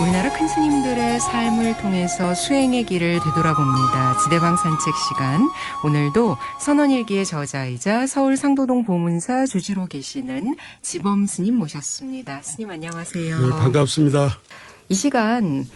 우리나라 큰 스님들의 삶을 통해서 수행의 길을 되돌아봅니다. 지대방 산책 시간. 오늘도 선원일기의 저자이자 서울 상도동 보문사 주지로 계시는 지범 스님 모셨습니다. 스님 안녕하세요. 네, 반갑습니다. 이 시간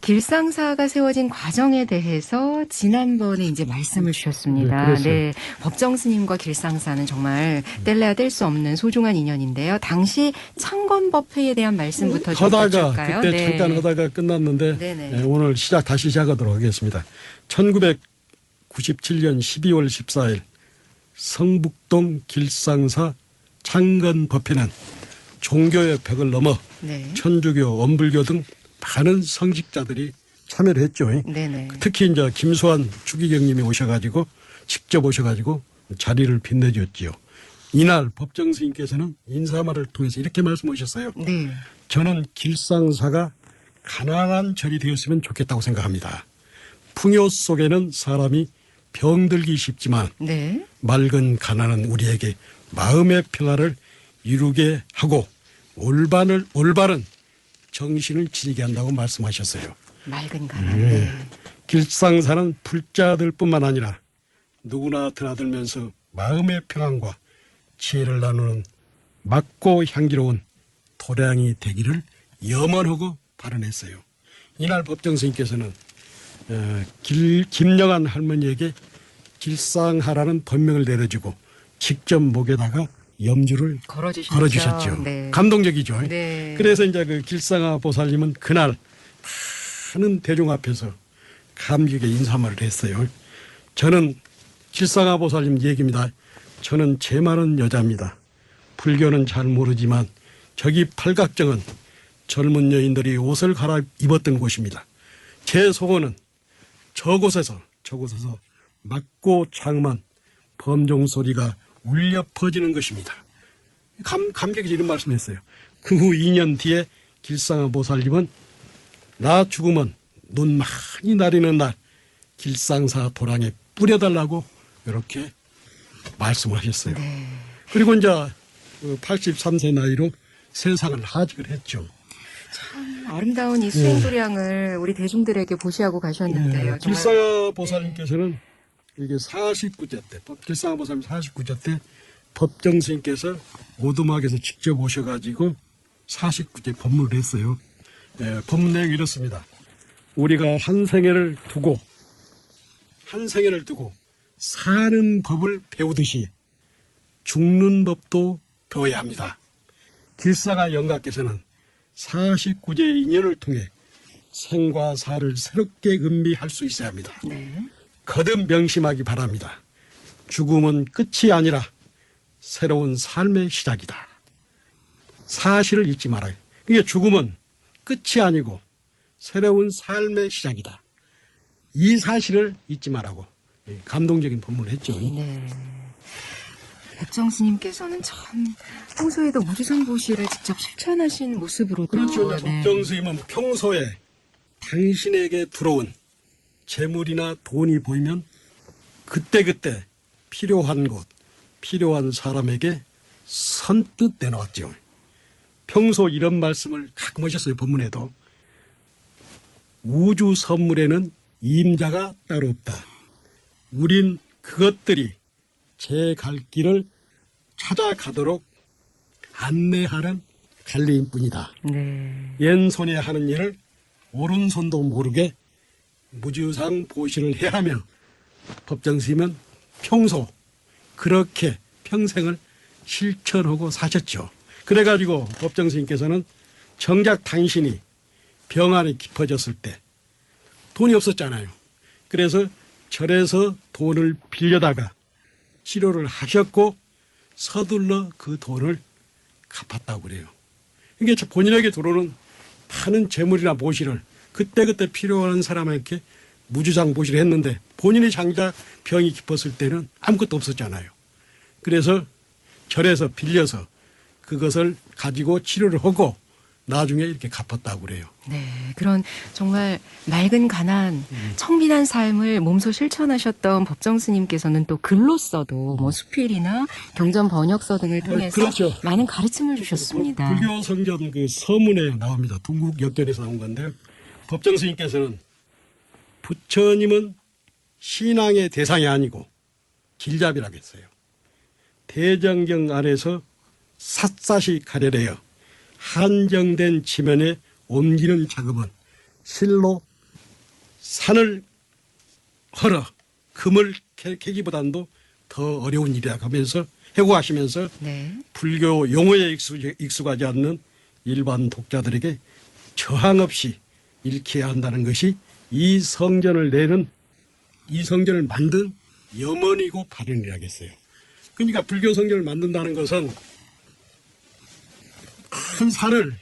길상사가 세워진 과정에 대해서 지난번에 이제 말씀을 주셨습니다. 네. 네, 법정 스님과 길상사는 정말 뗄래야 뗄 수 없는 소중한 인연인데요. 당시 창건법회에 대한 말씀부터 좀 하다가 여쭐까요? 그때 네. 잠깐 하다가 끝났는데 네네. 예, 오늘 시작 다시 시작하도록 하겠습니다. 1997년 12월 14일 성북동 길상사 창건법회는 종교의 벽을 넘어 네. 천주교, 원불교 등 많은 성직자들이 참여를 했죠. 네네. 특히 이제 김수환 추기경님이 오셔가지고 직접 오셔가지고 자리를 빛내줬지요. 이날 법정 스님께서는 인사말을 통해서 이렇게 말씀하셨어요. 네. 저는 길상사가 가난한 절이 되었으면 좋겠다고 생각합니다. 풍요 속에는 사람이 병들기 쉽지만 네. 맑은 가난은 우리에게 마음의 평화를 이루게 하고 올바른 올바른 정신을 지니게 한다고 말씀하셨어요. 맑은 가난. 네. 길상사는 불자들뿐만 아니라 누구나 드나들면서 마음의 평안과 지혜를 나누는 맑고 향기로운 도량이 되기를 염원하고 발언했어요. 이날 법정 스님께서는 어, 길, 김영한 할머니에게 길상하라는 법명을 내려주고 직접 목에다가 염주를 걸어주셨죠. 걸어주셨죠. 네. 감동적이죠. 네. 그래서 이제 그 길상아 보살님은 그날 많은 대중 앞에서 감격의 인사말을 했어요. 저는 길상아 보살님 얘기입니다. 저는 제 많은 여자입니다. 불교는 잘 모르지만 저기 팔각정은 젊은 여인들이 옷을 갈아입었던 곳입니다. 제 소원은 저곳에서 저곳에서 맑고 장만 범종 소리가 울려 퍼지는 것입니다. 감, 감격이 이런 말씀했어요. 그 후 2년 뒤에 길상아 보살님은 나 죽으면 눈 많이 나리는 날 길상사 도랑에 뿌려달라고 이렇게 말씀을 하셨어요. 네. 그리고 이제 83세 나이로 세상을 하직을 했죠. 아름다운 이 수행도량을 우리 대중들에게 보시하고 가셨는데요. 네, 길상아 보살님께서는 이게 49제 때, 법- 길상아 보살님 49제 때 법정 스님께서 오두막에서 직접 오셔가지고 49제 법문을 했어요. 예, 법문 내용이 이렇습니다. 우리가 한 생애를 두고, 한 생애를 두고 사는 법을 배우듯이 죽는 법도 배워야 합니다. 길사가 영가께서는 49제의 인연을 통해 생과 사를 새롭게 음미할 수 있어야 합니다. 네. 거듭 명심하기 바랍니다. 죽음은 끝이 아니라 새로운 삶의 시작이다. 사실을 잊지 말아요. 이게 죽음은 끝이 아니고 새로운 삶의 시작이다. 이 사실을 잊지 말라고 예, 감동적인 법문을 했죠. 네. 백정 스님께서는 참 평소에도 무주상보시를 직접 실천하신 모습으로 그렇죠. 네. 법정 스님은 평소에 당신에게 들어온 재물이나 돈이 보이면 그때그때 필요한 곳, 필요한 사람에게 선뜻 내놓았죠. 평소 이런 말씀을 가끔 하셨어요, 법문에도. 우주 선물에는 임자가 따로 없다. 우린 그것들이 제 갈 길을 찾아가도록 안내하는 갈래인 뿐이다. 네. 왼손에 하는 일을 오른손도 모르게 무주상 보시를 해야 하며 법정스님은 평소 그렇게 평생을 실천하고 사셨죠. 그래가지고 법정스님께서는 정작 당신이 병안이 깊어졌을 때 돈이 없었잖아요. 그래서 절에서 돈을 빌려다가 치료를 하셨고 서둘러 그 돈을 갚았다고 그래요. 이게 저 본인에게 들어오는 많은 재물이나 모시를 그때그때 필요한 사람에게 무주장 보시를 했는데 본인이 장작 병이 깊었을 때는 아무것도 없었잖아요. 그래서 절에서 빌려서 그것을 가지고 치료를 하고 나중에 이렇게 갚았다고 그래요. 네, 그런 정말 맑은 가난, 음. 청빈한 삶을 몸소 실천하셨던 법정 스님께서는 또 글로써도 뭐 수필이나 경전 번역서 등을 통해서 그렇죠. 많은 가르침을 주셨습니다. 불교 성전 그 서문에 나옵니다. 동국 역전에서 나온 건데 법정 스님께서는 부처님은 신앙의 대상이 아니고 길잡이라고 했어요. 대정경 아래서 샅샅이 가려내어 한정된 지면에 옮기는 작업은 실로 산을 헐어 금을 캐- 캐기보단도 더 어려운 일이라고 하면서 해고하시면서 네, 불교 용어에 익숙, 익숙하지 않는 일반 독자들에게 저항 없이 읽혀야 한다는 것이 이 성전을 내는 이 성전을 만든 염원이고 발현이라겠어요. 그러니까 불교 성전을 만든다는 것은 큰 산을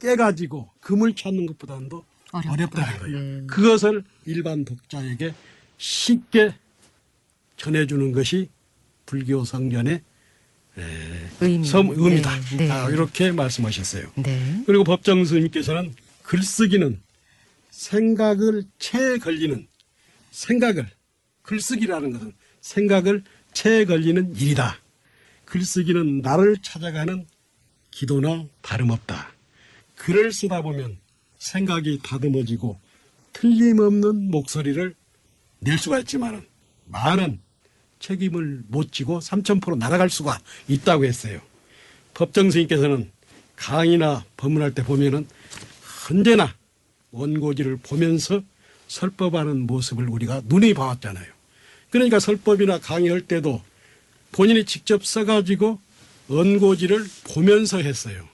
깨가지고 금을 찾는 것보다는 더 어렵다. 어렵다는 거예요. 네. 그것을 일반 독자에게 쉽게 전해주는 것이 불교 성전의 의미. 섬, 의미다. 네, 네. 아, 이렇게 말씀하셨어요. 네. 그리고 법정 스님께서는 글쓰기는 생각을 채 걸리는 생각을 글쓰기라는 것은 생각을 채 걸리는 일이다. 글쓰기는 나를 찾아가는 기도나 다름없다. 글을 쓰다 보면 생각이 다듬어지고 틀림없는 목소리를 낼 수가 있지만 말은 책임을 못 지고 삼천포로 날아갈 수가 있다고 했어요. 법정 스님께서는 강의나 법문할 때 보면은 언제나 원고지를 보면서 설법하는 모습을 우리가 눈에 봐왔잖아요. 그러니까 설법이나 강의할 때도 본인이 직접 써가지고 원고지를 보면서 했어요.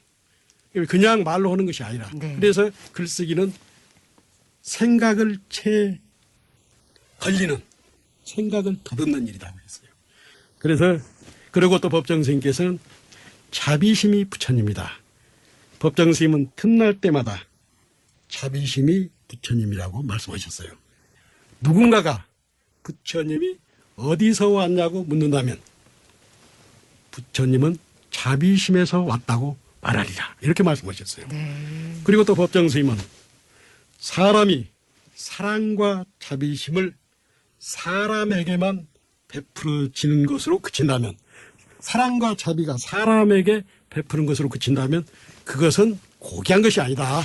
그냥 말로 하는 것이 아니라. 네. 그래서 글쓰기는 생각을 채 걸리는 생각을 더듬는 일이라고 했어요. 그래서 그리고 또 법정 스님께서는 자비심이 부처님이다. 법정 스님은 틈날 때마다 자비심이 부처님이라고 말씀하셨어요. 누군가가 부처님이 어디서 왔냐고 묻는다면 부처님은 자비심에서 왔다고 말하리라. 이렇게 말씀하셨어요. 네. 그리고 또 법정 스님은 사람이 사랑과 자비심을 사람에게만 베풀어지는 것으로 그친다면 사랑과 자비가 사람에게 베푸는 것으로 그친다면 그것은 고귀한 것이 아니다.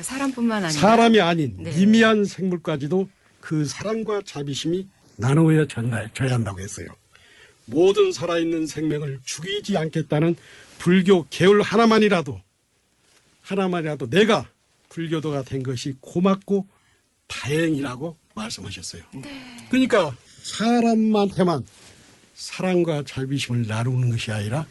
사람뿐만 아니라 사람이 아닌 네. 미미한 생물까지도 그 사랑과 자비심이 나누어야 줘야 한다고 했어요. 모든 살아있는 생명을 죽이지 않겠다는 불교 계율 하나만이라도 하나만이라도 내가 불교도가 된 것이 고맙고 다행이라고 말씀하셨어요. 그러니까 사람한테만 사랑과 자비심을 나누는 것이 아니라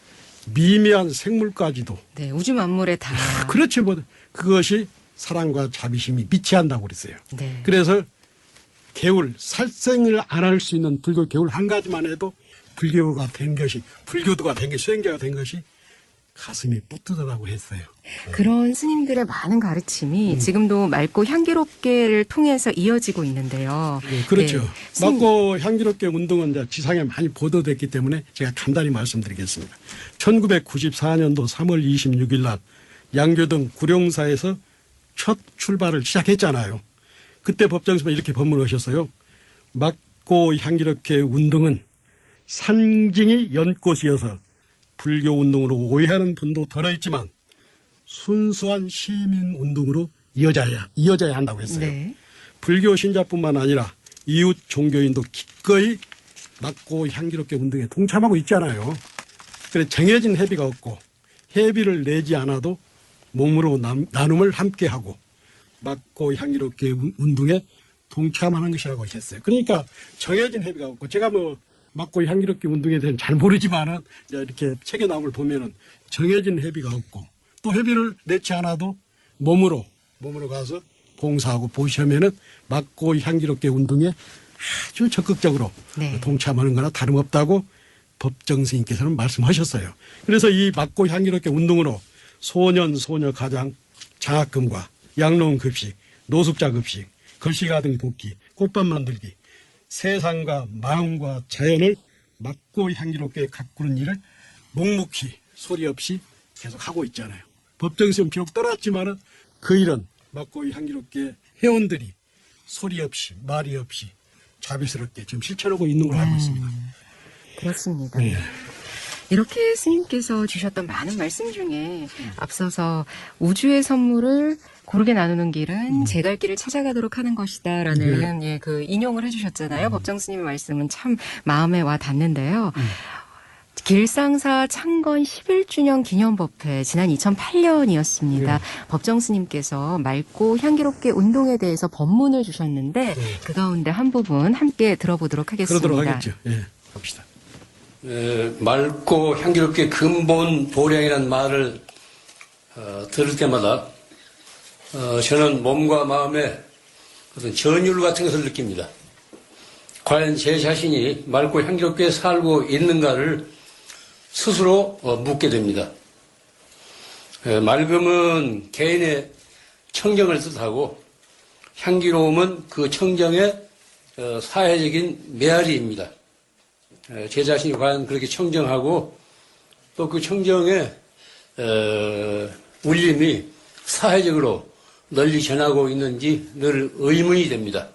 미미한 생물까지도 네, 우주 만물에 다 그렇지 뭐 그것이 사랑과 자비심이 미치한다고 그랬어요. 네. 그래서 개울 살생을 안 할 수 있는 불교 개울 한 가지만 해도 불교가 된 것이 불교도가 된 것이 수행자가 된 것이 가슴이 뿌듯하다고 했어요. 그런 스님들의 많은 가르침이 음. 지금도 맑고 향기롭게를 통해서 이어지고 있는데요. 네, 그렇죠. 네, 스님- 맑고 향기롭게 운동은 이제 지상에 많이 보도됐기 때문에 제가 간단히 말씀드리겠습니다. 1994년도 3월 26일 날 양교동 구룡사에서 첫 출발을 시작했잖아요. 그때 법정에서 이렇게 법문하셨어요. 맑고 향기롭게 운동은 상징이 연꽃이어서 불교 운동으로 오해하는 분도 덜어 있지만 순수한 시민 운동으로 이어져야 이어져야 한다고 했어요. 네. 불교 신자뿐만 아니라 이웃 종교인도 기꺼이 맑고 향기롭게 운동에 동참하고 있잖아요. 그래 정해진 회비가 없고 회비를 내지 않아도 몸으로 남- 나눔을 함께하고 맑고 향기롭게 운- 운동에 동참하는 것이라고 하셨어요. 그러니까 정해진 회비가 없고 제가 뭐 맑고 향기롭게 운동에 대해서 잘 모르지만은 이렇게 책에 나온 걸 보면은 정해진 회비가 없고 또 회비를 내지 않아도 몸으로 몸으로 가서 봉사하고 보시면은 맑고 향기롭게 운동에 아주 적극적으로 네. 동참하는 거나 다름없다고 법정 스님께서는 말씀하셨어요. 그래서 이 맑고 향기롭게 운동으로 소년 소녀 가장 장학금과 양로원 급식, 노숙자 급식, 글씨가 등 돕기, 꽃밥 만들기, 세상과 마음과 자연을 맑고 향기롭게 가꾸는 일을 묵묵히 소리 없이 계속 하고 있잖아요. 법정시험 비록 떨었지만은 그 일은 막고이 향기롭게 회원들이 소리 없이 말이 없이 자비스럽게 지금 실천하고 있는 걸로 알고 있습니다. 그렇습니다. 네. 이렇게 스님께서 주셨던 많은 말씀 중에 앞서서 우주의 선물을 고르게 나누는 길은 제 갈 길을 찾아가도록 하는 것이다라는 예, 그 인용을 해주셨잖아요. 법정 스님의 말씀은 참 마음에 와 닿는데요. 길상사 창건 11주년 기념법회 지난 2008년이었습니다. 법정 스님께서 맑고 향기롭게 운동에 대해서 법문을 주셨는데 그 가운데 한 부분 함께 들어보도록 하겠습니다. 그러도록 하겠죠. 예, 갑시다. 에, 맑고 향기롭게 근본 도량이라는 말을 어, 들을 때마다 어, 저는 몸과 마음에 어떤 전율 같은 것을 느낍니다. 과연 제 자신이 맑고 향기롭게 살고 있는가를 스스로 어, 묻게 됩니다. 에, 맑음은 개인의 청정을 뜻하고 향기로움은 그 청정의 어, 사회적인 메아리입니다. 에, 제 자신이 과연 그렇게 청정하고 또 그 청정의 어, 울림이 사회적으로 널리 전하고 있는지 늘 의문이 됩니다.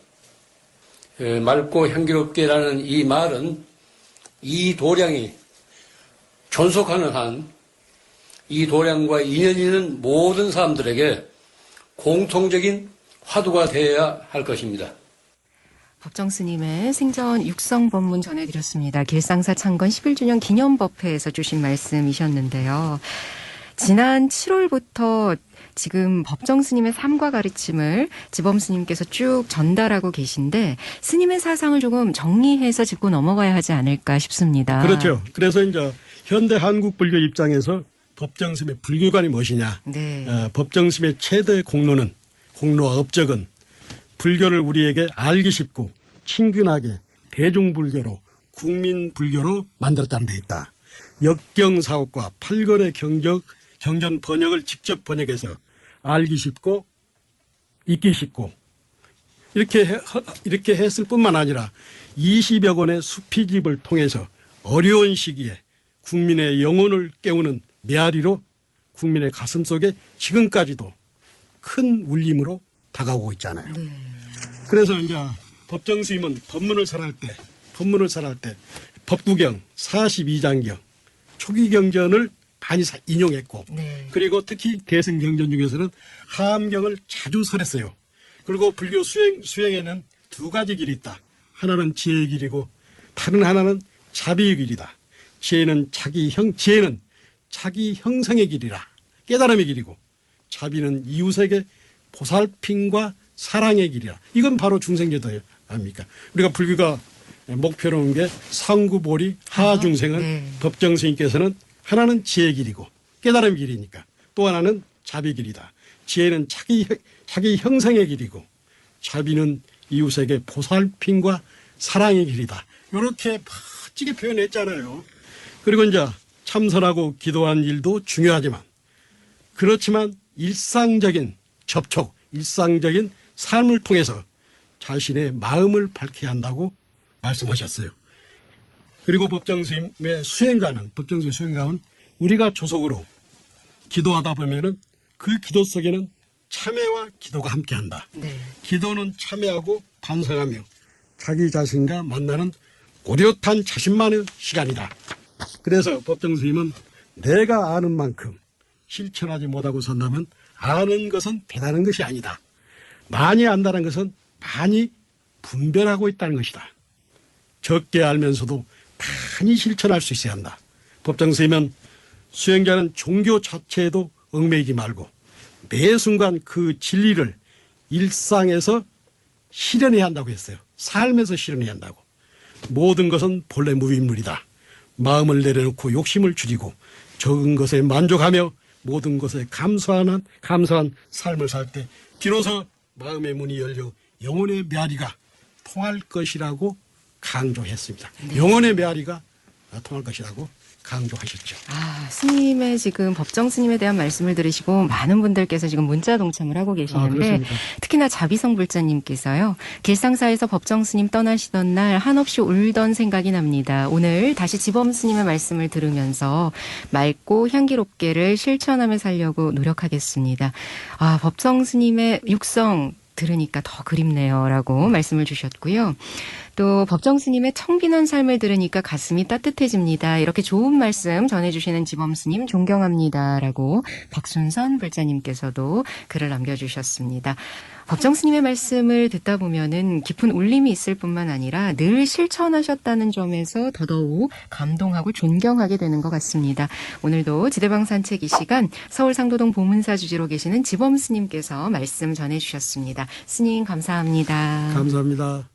에, 맑고 향기롭게라는 이 말은 이 도량이 존속하는 한 이 도량과 인연 있는 모든 사람들에게 공통적인 화두가 되어야 할 것입니다. 법정 스님의 생전 육성 법문 전해드렸습니다. 길상사 창건 11주년 기념법회에서 주신 말씀이셨는데요. 지난 7월부터 지금 법정 스님의 삶과 가르침을 지범 스님께서 쭉 전달하고 계신데 스님의 사상을 조금 정리해서 짚고 넘어가야 하지 않을까 싶습니다. 그렇죠. 그래서 이제 현대 한국 불교 입장에서 법정심의 불교관이 무엇이냐? 네. 어, 법정심의 최대 공로는 공로와 업적은 불교를 우리에게 알기 쉽고 친근하게 대중불교로 국민불교로 만들었다는 데 있다. 역경사업과 팔걸의 경적 경전 번역을 직접 번역해서 알기 쉽고 읽기 쉽고 이렇게 이렇게 했을 뿐만 아니라 20여 권의 수피집을 통해서 어려운 시기에 국민의 영혼을 깨우는 메아리로 국민의 가슴 속에 지금까지도 큰 울림으로 다가오고 있잖아요. 그래서 이제 법정 스님은 법문을 설할 때, 법문을 설할 때 법구경 42장경 초기 경전을 많이 사- 인용했고 네. 그리고 특히 대승 경전 중에서는 하암경을 자주 설했어요. 그리고 불교 수행 수행에는 두 가지 길이 있다. 하나는 지혜의 길이고 다른 하나는 자비의 길이다. 지혜는 자기 형 지혜는 자기 형성의 길이라 깨달음의 길이고 자비는 이웃에게 보살핌과 사랑의 길이라. 이건 바로 중생제도 아닙니까? 우리가 불교가 목표로 한게 상구보리 하중생은 네. 법정 스님께서는 하나는 지혜 길이고 깨달음 길이니까 또 하나는 자비 길이다. 지혜는 자기 형- 자기 형성의 길이고 자비는 이웃에게 보살핌과 사랑의 길이다. 이렇게 멋지게 표현했잖아요. 그리고 이제 참선하고 기도한 일도 중요하지만 그렇지만 일상적인 접촉, 일상적인 삶을 통해서 자신의 마음을 밝혀야 한다고 말씀하셨어요. 그리고 법정 스님의 수행가는 법정 스님 수행가는 우리가 조속으로 기도하다 보면은 그 기도 속에는 참회와 기도가 함께한다. 네. 기도는 참회하고 반성하며 자기 자신과 만나는 고려탄 자신만의 시간이다. 그래서 법정 스님은 내가 아는 만큼 실천하지 못하고 산다면 아는 것은 대단한 것이 아니다. 많이 안다는 것은 많이 분별하고 있다는 것이다. 적게 알면서도 많이 실천할 수 있어야 한다. 법정 스님은 수행자는 종교 자체에도 얽매이지 말고 매 순간 그 진리를 일상에서 실현해야 한다고 했어요. 삶에서 실현해야 한다고. 모든 것은 본래 무인물이다. 마음을 내려놓고 욕심을 줄이고 적은 것에 만족하며 모든 것에 감사하는 감사한 삶을 살 때 비로소 마음의 문이 열려 영혼의 메아리가 통할 것이라고 강조했습니다. 영혼의 메아리가 통할 것이라고 강조하셨죠. 아, 스님의 지금 법정 스님에 대한 말씀을 들으시고 많은 분들께서 지금 문자 동참을 하고 아, 계시는데 그렇습니까? 특히나 자비성 불자님께서요. 길상사에서 법정 스님 떠나시던 날 한없이 울던 생각이 납니다. 오늘 다시 지범 스님의 말씀을 들으면서 맑고 향기롭게를 실천하며 살려고 노력하겠습니다. 아, 법정 스님의 육성 들으니까 더 그립네요라고 말씀을 주셨고요. 또 법정 스님의 청빈한 삶을 들으니까 가슴이 따뜻해집니다. 이렇게 좋은 말씀 전해주시는 지범 스님 존경합니다라고 박순선 불자님께서도 글을 남겨주셨습니다. 법정 스님의 말씀을 듣다 보면은 깊은 울림이 있을 뿐만 아니라 늘 실천하셨다는 점에서 더더욱 감동하고 존경하게 되는 것 같습니다. 오늘도 지대방 산책 이 시간 서울 상도동 보문사 주지로 계시는 지범 스님께서 말씀 전해주셨습니다. 스님 감사합니다. 감사합니다.